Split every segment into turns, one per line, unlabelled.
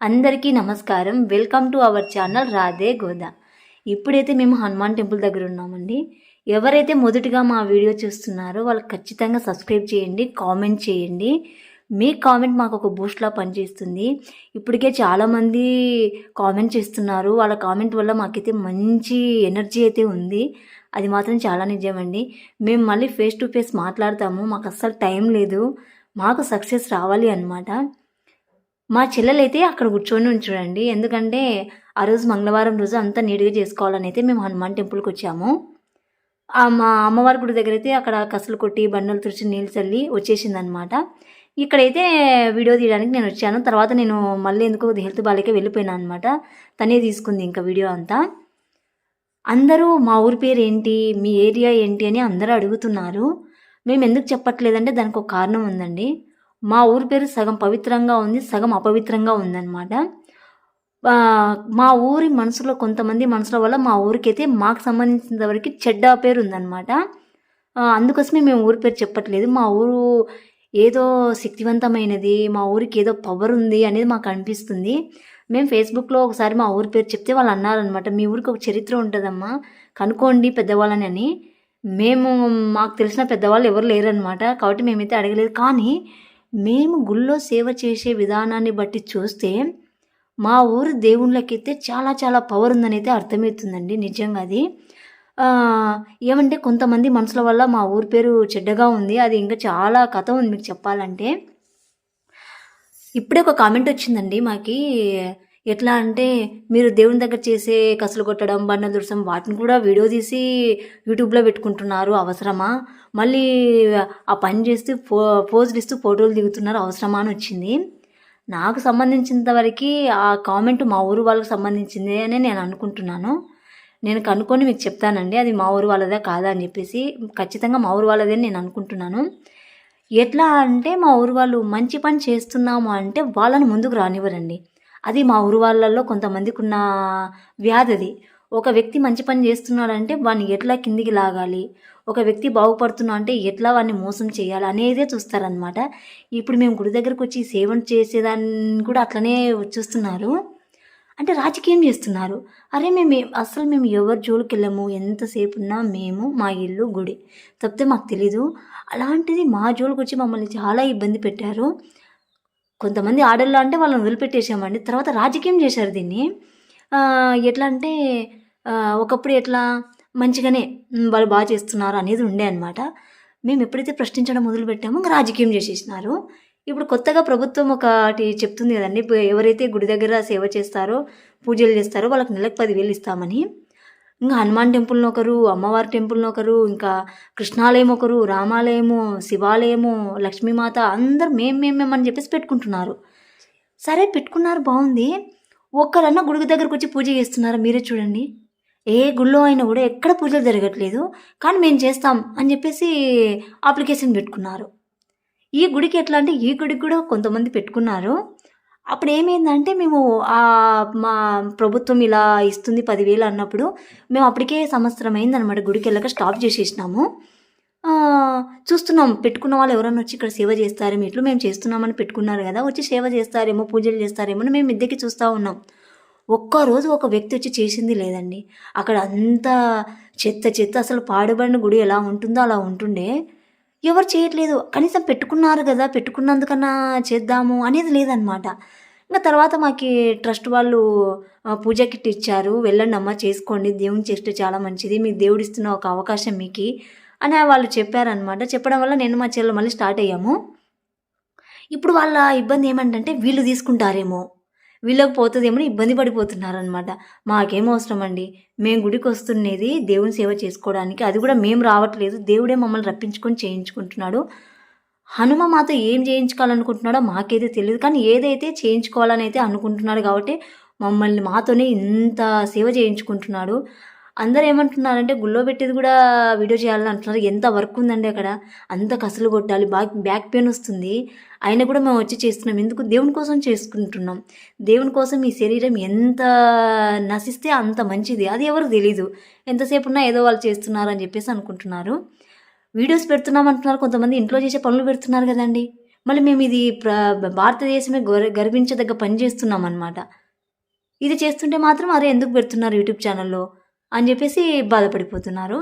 అందరికీ నమస్కారం. Welcome to our channel Radhe Goda. ఇప్పుడైతే మేము హనుమాన్ టెంపుల్ దగ్గర ఉన్నామండి. ఎవరైతే మొదటిగా మా వీడియో చూస్తున్నారో వాళ్ళు ఖచ్చితంగా సబ్స్క్రైబ్ చేయండి కామెంట్ చేయండి. మీ కామెంట్ మాకు ఒక బూస్ట్లా పనిచేస్తుంది. ఇప్పటికే చాలామంది కామెంట్ చేస్తున్నారు. వాళ్ళ కామెంట్ వల్ల మాకైతే మంచి ఎనర్జీ అయితే ఉంది. అది మాత్రం చాలా నిజమండి. మేము మళ్ళీ ఫేస్ టు ఫేస్ మాట్లాడతాము. మాకు అస్సలు టైం లేదు. మాకు సక్సెస్ రావాలి అన్నమాట. మా చెల్లెలైతే అక్కడ కూర్చొని ఉంచుడండి. ఎందుకంటే ఆ రోజు మంగళవారం రోజు అంతా నీట్గా చేసుకోవాలని అయితే మేము హనుమాన్ టెంపుల్కి వచ్చాము. మా అమ్మవారి గుడి దగ్గర అయితే అక్కడ కసలు కొట్టి బండలు తుడిచి నీళ్ళు చల్లి వచ్చేసింది అనమాట ఇక్కడైతే వీడియో తీయడానికి నేను వచ్చాను. తర్వాత నేను మళ్ళీ ఎందుకో హెల్త్ బాలేకే వెళ్ళిపోయాను అనమాట తనే తీసుకుంది ఇంకా వీడియో అంతా. అందరూ మా ఊరి పేరు ఏంటి మీ ఏరియా ఏంటి అని అందరూ అడుగుతున్నారు. మేము ఎందుకు చెప్పట్లేదంటే దానికి ఒక కారణం ఉందండి. మా ఊరి పేరు సగం పవిత్రంగా ఉంది సగం అపవిత్రంగా ఉందన్నమాట. మా ఊరి మనసులో కొంతమంది మనసుల వల్ల మా ఊరికైతే మాకు సంబంధించిన వరకు చెడ్డ పేరు ఉందన్నమాట. అందుకోసమే మేము ఊరి పేరు చెప్పట్లేదు. మా ఊరు ఏదో శక్తివంతమైనది మా ఊరికి ఏదో పవర్ ఉంది అనేది మాకు అనిపిస్తుంది. మేము ఫేస్బుక్లో ఒకసారి మా ఊరి పేరు చెప్తే వాళ్ళు అన్నారనమాట మీ ఊరికి ఒక చరిత్ర ఉంటుందమ్మా కనుక్కోండి పెద్దవాళ్ళని అని. మేము మాకు తెలిసిన పెద్దవాళ్ళు ఎవరు లేరనమాట కాబట్టి మేమైతే అడగలేదు. కానీ మేము గుళ్ళో సేవ చేసే విధానాన్ని బట్టి చూస్తే మా ఊరు దేవుళ్ళకైతే చాలా చాలా పవర్ ఉందని అయితే అర్థమవుతుందండి. నిజంగా అది. ఏమంటే కొంతమంది మనుషుల వల్ల మా ఊరి పేరు చెడ్డగా ఉంది. అది ఇంకా చాలా కథ ఉంది మీకు చెప్పాలంటే. ఇప్పుడే ఒక కామెంట్ వచ్చిందండి మాకి. ఎట్లా అంటే మీరు దేవుని దగ్గర చేసే కసులు కొట్టడం బండ దుర్సం వాటిని కూడా వీడియో తీసి యూట్యూబ్లో పెట్టుకుంటున్నారు. అవసరమా? మళ్ళీ ఆ పని చేస్తూ ఫో పోజులు ఇస్తూ ఫోటోలు దిగుతున్నారు. అవసరమా అని వచ్చింది. నాకు సంబంధించినంతవరకు ఆ కామెంట్ మా ఊరు వాళ్ళకి సంబంధించింది అని నేను అనుకుంటున్నాను. నేను కనుక్కొని మీకు చెప్తానండి. అది మా ఊరు వాళ్ళదే కాదా అని చెప్పేసి ఖచ్చితంగా మా ఊరు వాళ్ళదే నేను అనుకుంటున్నాను. ఎట్లా అంటే మా ఊరు వాళ్ళు మంచి పని చేస్తున్నాము అంటే వాళ్ళని ముందుకు రానివ్వరండి. అది మా ఊరు వాళ్ళల్లో కొంతమందికి ఉన్న వ్యాధి అది ఒక వ్యక్తి మంచి పని చేస్తున్నాడంటే వాడిని ఎట్లా కిందికి లాగాలి? ఒక వ్యక్తి బాగుపడుతున్నా అంటే ఎట్లా వాడిని మోసం చేయాలి అనేదే చూస్తారనమాట ఇప్పుడు మేము గుడి దగ్గరకు వచ్చి సేవన చేసేదాన్ని కూడా అట్లనే చూస్తున్నారు అంటే రాజకీయం చేస్తున్నారు. అరే మేము అసలు మేము ఎవరి జోలికి వెళ్ళాము ఎంతసేపు ఉన్నా మేము మా ఇల్లు గుడి. తప్పితే మాకు తెలీదు. అలాంటిది మా జోలికి వచ్చి మమ్మల్ని చాలా ఇబ్బంది పెట్టారు. కొంతమంది ఆడళ్ళు అంటే వాళ్ళని వదిలిపెట్టేసామండి. తర్వాత రాజకీయం చేశారు దీన్ని. ఎట్లా అంటే ఒకప్పుడు ఎట్లా మంచిగానే వాళ్ళు బాగా చేస్తున్నారు అనేది ఉండే అనమాట మేము ఎప్పుడైతే ప్రశ్నించడం మొదలుపెట్టామో ఇంకా రాజకీయం చేసేసినారు. ఇప్పుడు కొత్తగా ప్రభుత్వం ఒకటి చెప్తుంది కదండి ఎవరైతే గుడి దగ్గర సేవ చేస్తారో పూజలు చేస్తారో వాళ్ళకి నెలకు పదివేలు ఇస్తామని. ఇంకా హనుమాన్ టెంపుల్ని ఒకరు అమ్మవారి టెంపుల్ని ఒకరు ఇంకా కృష్ణాలయం ఒకరు రామాలయము శివాలయము లక్ష్మీమాత అందరు మేం మేం మేం అని చెప్పేసి పెట్టుకుంటున్నారు. సరే పెట్టుకున్నారు బాగుంది. ఒక్కరన్నా గుడి దగ్గరకు వచ్చి పూజ చేస్తున్నారు మీరే చూడండి. ఏ గుళ్ళో అయినా కూడా ఎక్కడ పూజలు జరగట్లేదు కానీ మేము చేస్తాం అని చెప్పేసి అప్లికేషన్ పెట్టుకున్నారు. ఈ గుడికి ఎట్లా అంటే ఈ గుడికి కూడా కొంతమంది పెట్టుకున్నారు. అప్పుడు ఏమైందంటే మేము మా ప్రభుత్వం ఇలా ఇస్తుంది పదివేలు అన్నప్పుడు మేము అప్పటికే సంవత్సరం అయిందనమాట గుడికి వెళ్ళక స్టాప్ చేసేసినాము. చూస్తున్నాం పెట్టుకున్న వాళ్ళు ఎవరైనా వచ్చి ఇక్కడ సేవ చేస్తారేమో ఇట్లు మేము చేస్తున్నామని పెట్టుకున్నారు కదా వచ్చి సేవ చేస్తారేమో పూజలు చేస్తారేమో అని మేము ఇద్దరికి చూస్తూ ఉన్నాం. ఒక్కరోజు ఒక వ్యక్తి వచ్చి చేసింది లేదండి. అక్కడ అంతా చెత్త చెత్త అసలు పాడుబడిన గుడి ఎలా ఉంటుందో అలా ఉంటుండే. ఎవరు చేయట్లేదు. కనీసం పెట్టుకున్నారు కదా పెట్టుకున్నందుకన్నా చేద్దాము అనేది లేదనమాట ఇంకా తర్వాత మాకు ట్రస్ట్ వాళ్ళు పూజ కిట్ ఇచ్చారు. వెళ్ళండి అమ్మ చేసుకోండి. దేవుని చేస్తే చాలా మంచిది. మీకు దేవుడు ఇస్తున్న ఒక అవకాశం మీకు అని వాళ్ళు చెప్పారనమాట చెప్పడం వల్ల నేను మా చెల్లెలు మళ్ళీ స్టార్ట్ అయ్యాము. ఇప్పుడు వాళ్ళ ఇబ్బంది ఏమంటే వీళ్ళు తీసుకుంటారేమో. వీళ్ళకి పోతుందేమో ఇబ్బంది పడిపోతున్నారనమాట మాకేం అవసరం అండి మేము గుడికి వస్తున్నది దేవుని సేవ చేసుకోవడానికి. అది కూడా మేము రావట్లేదు. దేవుడే మమ్మల్ని రప్పించుకొని చేయించుకుంటున్నాడు. హనుమ మాతో ఏం చేయించుకోవాలనుకుంటున్నాడో మాకైతే తెలియదు. కానీ ఏదైతే చేయించుకోవాలని అయితే అనుకుంటున్నాడు కాబట్టి మమ్మల్ని మాతోనే ఇంత సేవ చేయించుకుంటున్నాడు. అందరూ ఏమంటున్నారంటే గుళ్ళో పెట్టేది కూడా వీడియో చేయాలని అంటున్నారు. ఎంత వర్క్ ఉందండి అక్కడ? అంత కసలు కొట్టాలి. బ్యాక్ బ్యాక్ పెయిన్ వస్తుంది. అయినా కూడా మేము వచ్చి చేస్తున్నాం. ఎందుకు? దేవుని కోసం చేసుకుంటున్నాం. దేవుని కోసం ఈ శరీరం ఎంత నశిస్తే అంత మంచిది. అది ఎవరు తెలీదు. ఎంతసేపు ఉన్నా ఏదో వాళ్ళు చేస్తున్నారు అని చెప్పేసి అనుకుంటున్నారు. వీడియోస్ పెడుతున్నాం అంటున్నారు. కొంతమంది ఇంట్లో చేసే పనులు పెడుతున్నారు కదండి. మళ్ళీ మేము ఇది ప్ర భారతదేశమే గౌర గర్వించదగ్గ పని చేస్తున్నాం అనమాట ఇది చేస్తుంటే మాత్రం అరే ఎందుకు పెడుతున్నారు యూట్యూబ్ ఛానల్లో? అని చెప్పేసి బాధపడిపోతున్నారు.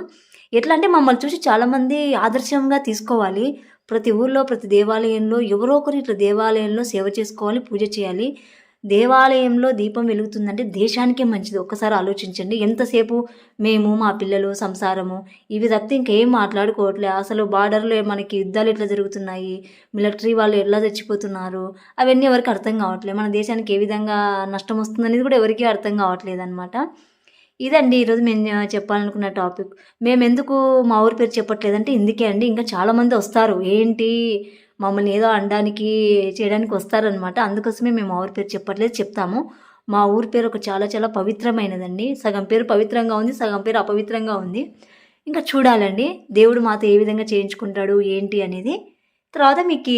ఎట్లా అంటే మమ్మల్ని చూసి చాలామంది ఆదర్శంగా తీసుకోవాలి. ప్రతి ఊర్లో ప్రతి దేవాలయంలో ఎవరో ఒకరు ఇట్లా దేవాలయంలో సేవ చేసుకోవాలి పూజ చేయాలి. దేవాలయంలో దీపం వెలుగుతుందంటే దేశానికే మంచిది. ఒక్కసారి ఆలోచించండి. ఎంతసేపు మేము మా పిల్లలు సంసారము ఇవి తప్పితే ఇంకేం మాట్లాడుకోవట్లే. అసలు బార్డర్లో మనకి యుద్ధాలు ఎట్లా జరుగుతున్నాయి? మిలిటరీ వాళ్ళు ఎట్లా చచ్చిపోతున్నారు? అవన్నీ ఎవరికి అర్థం కావట్లేదు మన దేశానికి ఏ విధంగా నష్టం వస్తుందనేది కూడా ఎవరికీ అర్థం కావట్లేదు అనమాట ఇదండి ఈరోజు మేము చెప్పాలనుకున్న టాపిక్. మేము ఎందుకు మా ఊరి పేరు చెప్పట్లేదంటే ఇందుకే అండి. ఇంకా చాలామంది వస్తారు. ఏంటి? మమ్మల్ని ఏదో అనడానికి చేయడానికి వస్తారనమాట అందుకోసమే మేము మా ఊరి పేరు చెప్పట్లేదు చెప్తాము. మా ఊరి పేరు ఒక చాలా చాలా పవిత్రమైనదండి. సగం పేరు పవిత్రంగా ఉంది సగం పేరు అపవిత్రంగా ఉంది. ఇంకా చూడాలండి. దేవుడు మాతో ఏ విధంగా చేయించుకుంటాడు ఏంటి అనేది. తర్వాత మీకు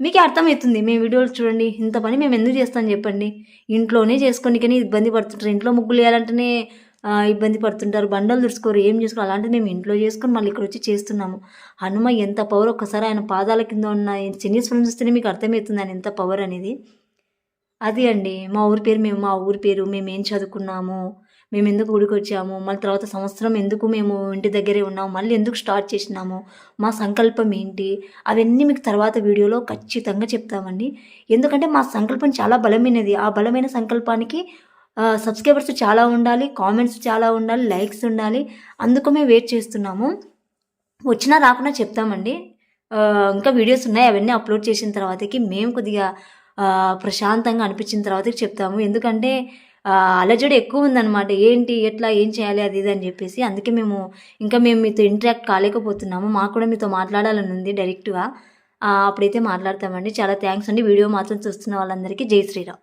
మీకే అర్థమవుతుంది మేము వీడియోలు చూడండి ఇంత పని మేము ఎందుకు చేస్తాం చెప్పండి. ఇంట్లోనే చేసుకోండి కానీ ఇబ్బంది పడుతుంటారు. ఇంట్లో ముగ్గులు వేయాలంటేనే ఇబ్బంది పడుతుంటారు. బండలు దుడుచుకోరు ఏం చేసుకోరు. అలాంటివి మేము ఇంట్లో చేసుకొని మళ్ళీ ఇక్కడ వచ్చి చేస్తున్నాము. హనుమ ఎంత పవర్ ఒక్కసారి ఆయన పాదాల కింద ఉన్న శనీశ్వరం చూస్తేనే మీకు అర్థమవుతుంది ఆయన ఎంత పవర్ అనేది. అది అండి మా ఊరి పేరు మేము మా ఊరి పేరు మేము ఏం చదువుకున్నాము మేము ఎందుకు ఊరికి వచ్చాము మళ్ళీ తర్వాత సంవత్సరం ఎందుకు మేము ఇంటి దగ్గరే ఉన్నాము? మళ్ళీ ఎందుకు స్టార్ట్ చేసినాము? మా సంకల్పం ఏంటి? అవన్నీ మీకు తర్వాత వీడియోలో ఖచ్చితంగా చెప్తామండి. ఎందుకంటే మా సంకల్పం చాలా బలమైనది. ఆ బలమైన సంకల్పానికి సబ్స్క్రైబర్స్ చాలా ఉండాలి కామెంట్స్ చాలా ఉండాలి లైక్స్ ఉండాలి. అందుకు మేము వెయిట్ చేస్తున్నాము. వచ్చినా రాకుండా చెప్తామండి. ఇంకా వీడియోస్ ఉన్నాయి. అవన్నీ అప్లోడ్ చేసిన తర్వాతకి మేము కొద్దిగా ప్రశాంతంగా అనిపించిన తర్వాతకి చెప్తాము. ఎందుకంటే అలజడి ఎక్కువ ఉందన్నమాట. ఏంటి ఎట్లా ఏం చేయాలి అది ఇది అని చెప్పేసి. అందుకే మేము ఇంకా మేము మీతో ఇంటరాక్ట్ కాలేకపోతున్నాము. మాకు కూడా మీతో మాట్లాడాలని ఉంది డైరెక్ట్గా అప్పుడైతే మాట్లాడతామండి. చాలా థ్యాంక్స్ అండి. వీడియో మాత్రం చూస్తున్న వాళ్ళందరికీ. జై శ్రీరామ్.